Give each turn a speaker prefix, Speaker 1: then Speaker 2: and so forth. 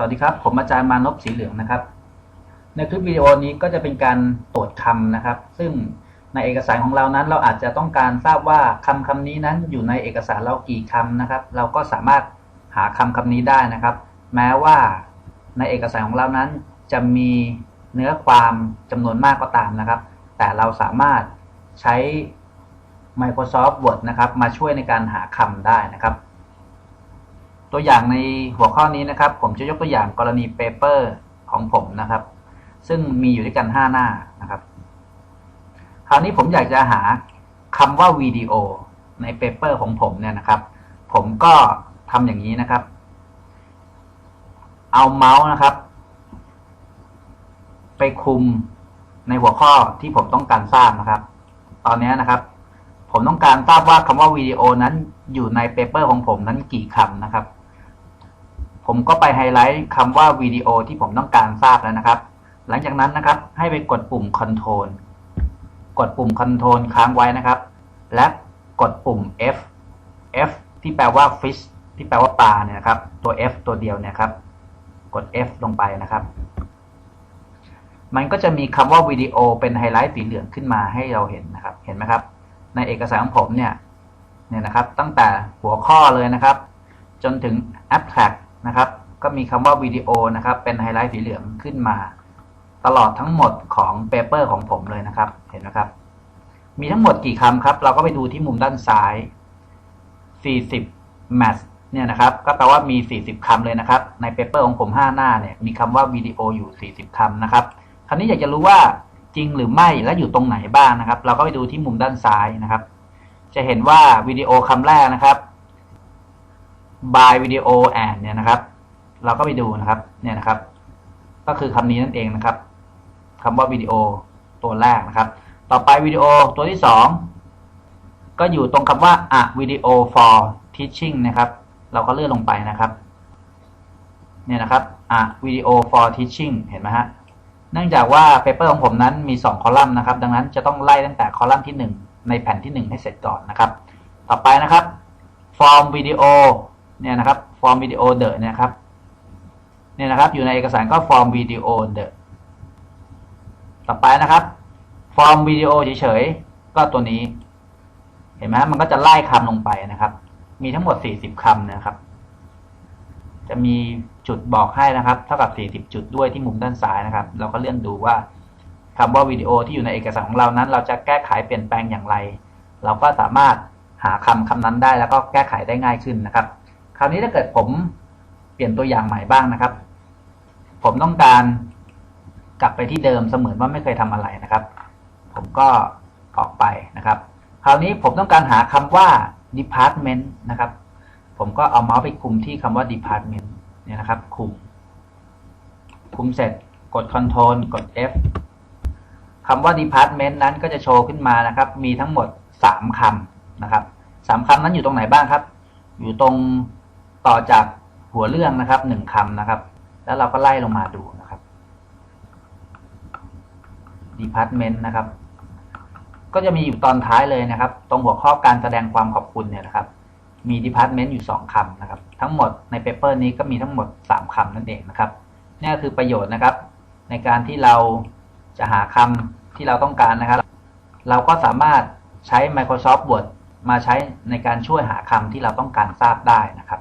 Speaker 1: สวัสดีครับ ผมอาจารย์มานพสีเหลืองนะครับ ในคลิปวิดีโอนี้ก็จะเป็นการตรวจคำนะครับ ซึ่งในเอกสารของเรานั้น เราอาจจะต้องการทราบว่าคำคำนี้นั้นอยู่ในเอกสารเรากี่คำนะครับ เราก็สามารถหาคำคำนี้ได้นะครับ แม้ว่าในเอกสารของเรานั้นจะมีเนื้อความจำนวนมากก็ตามนะครับ แต่เราสามารถใช้ Microsoft Word นะครับ มาช่วยในการหาคำได้นะครับ ตัวอย่างในหัวข้อนี้นะครับ ผมจะยกตัวอย่างกรณีเปเปอร์ของผมนะครับ ซึ่งมีอยู่ด้วยกัน 5 หน้านะครับ คราวนี้ผมอยากจะหาคำว่าวิดีโอในเปเปอร์ของผมเนี่ยนะครับ ผมก็ทำอย่างนี้นะครับ เอาเมาส์นะครับ ไปคุมในหัวข้อที่ผมต้องการทราบนะครับ ตอนนี้นะครับ ผมต้องการทราบว่าคำว่าวิดีโอนั้นอยู่ในเปเปอร์ของผมนั้นกี่คำนะครับ ผมก็ไปไฮไลท์คำว่าวิดีโอที่ผมต้องการทราบแล้วนะครับ หลังจากนั้นนะครับให้ไปกดปุ่ม Control กดปุ่ม Control ค้างไว้นะครับ และกดปุ่ม F F ที่แปลว่า fish ที่แปลว่าปลาเนี่ยนะครับ ตัว F ตัวเดียวเนี่ยครับ กด F ลงไปนะครับ มันก็จะมีคำว่าวิดีโอเป็นไฮไลท์สีเหลืองขึ้นมาให้เราเห็นนะครับ เห็นไหมครับ ในเอกสารของผมเนี่ยเนี่ยนะครับตั้งแต่หัวข้อเลยนะครับ จนถึง abstract นะครับ ก็มีคำว่าวิดีโอนะครับ เป็นไฮไลท์สีเหลืองขึ้นมา ตลอดทั้งหมดของเปเปอร์ของผมเลยนะครับ เห็นไหมครับ มีทั้งหมดกี่คำครับ เราก็ไปดูที่มุมด้านซ้าย 40 match เนี่ยนะครับ ก็แปลว่ามี 40คำเลยนะครับ ในเปเปอร์ของผม 5 หน้าเนี่ย มีคำว่าวิดีโออยู่ 40คำนะครับ คราวนี้อยากจะรู้ว่าจริงหรือไม่และอยู่ตรงไหนบ้างนะครับ เราก็ไปดูที่มุมด้านซ้ายนะครับ จะเห็นว่าวิดีโอคำแรกนะครับ by video and เนี่ยนะครับ เราก็ไปดูนะครับเนี่ยนะครับ ก็คือคำนี้นั่นเองนะครับคำว่าวิดีโอตัวแรกนะครับ ต่อไปวิดีโอตัวที่สองก็อยู่ตรงคำว่า a video for teaching นะครับ เราก็เลื่อนลงไปนะครับเนี่ยนะครับ a video for teaching เห็นไหมฮะเนื่องจากว่าเปเปอร์ของผมนั้นมี 2 คอลัมน์นะครับ ดังนั้นจะต้องไล่ตั้งแต่คอลัมน์ที่ 1 ในแผ่นที่ 1 ให้เสร็จก่อนนะครับ ต่อไปนะครับ form video เนี่ยนะครับ form video the เนี่ยครับเนี่ยนะครับ อยู่ในเอกสารก็ form video the ต่อไปนะครับ form video เฉยๆก็ตัวนี้ เห็นไหมมันก็จะไล่คำลงไปนะครับ มีทั้งหมด 40คำนะครับ จะมีจุดบอกให้นะครับ เท่ากับ 40 จุดด้วยที่มุมด้านซ้ายนะครับ เราก็เลื่อนดูว่าคำว่าวิดีโอที่อยู่ในเอกสารของเรานั้น เราจะแก้ไขเปลี่ยนแปลงอย่างไร เราก็สามารถหาคำคำนั้นได้แล้วก็แก้ไขได้ง่ายขึ้นนะครับ คราวนี้ถ้าเกิดผมเปลี่ยนตัวอย่างใหม่บ้างนะครับ ผมต้องการกลับไปที่เดิมเสมือนว่าไม่เคยทำอะไรนะครับ ผมก็ออกไปนะครับ คราวนี้ผมต้องการหาคำว่า department นะครับ ผมก็เอาเมาส์ไปคุมที่คำว่า department เนี่ยนะครับ คุม คุมเสร็จกด control กด F คำว่า department นั้นก็จะโชว์ขึ้นมานะครับ มีทั้งหมด 3คำนะครับสามคำนั้นอยู่ตรงไหนบ้างครับ อยู่ตรง ต่อจากหัวเรื่องนะครับหนึ่งคำนะครับ แล้วเราก็ไล่ลงมาดูนะครับ department นะครับ ก็จะมีอยู่ตอนท้ายเลยนะครับ ตรงหัวข้อการแสดงความขอบคุณเนี่ยนะครับ มี department อยู่ 2คำนะครับ ทั้งหมดในเปเปอร์นี้ก็มีทั้งหมด 3คำนั่นเองนะครับนี่คือประโยชน์นะครับ ในการที่เราจะหาคำที่เราต้องการนะครับ เราก็สามารถใช้ Microsoft Word มาใช้ในการช่วยหาคำที่เราต้องการทราบได้นะครับ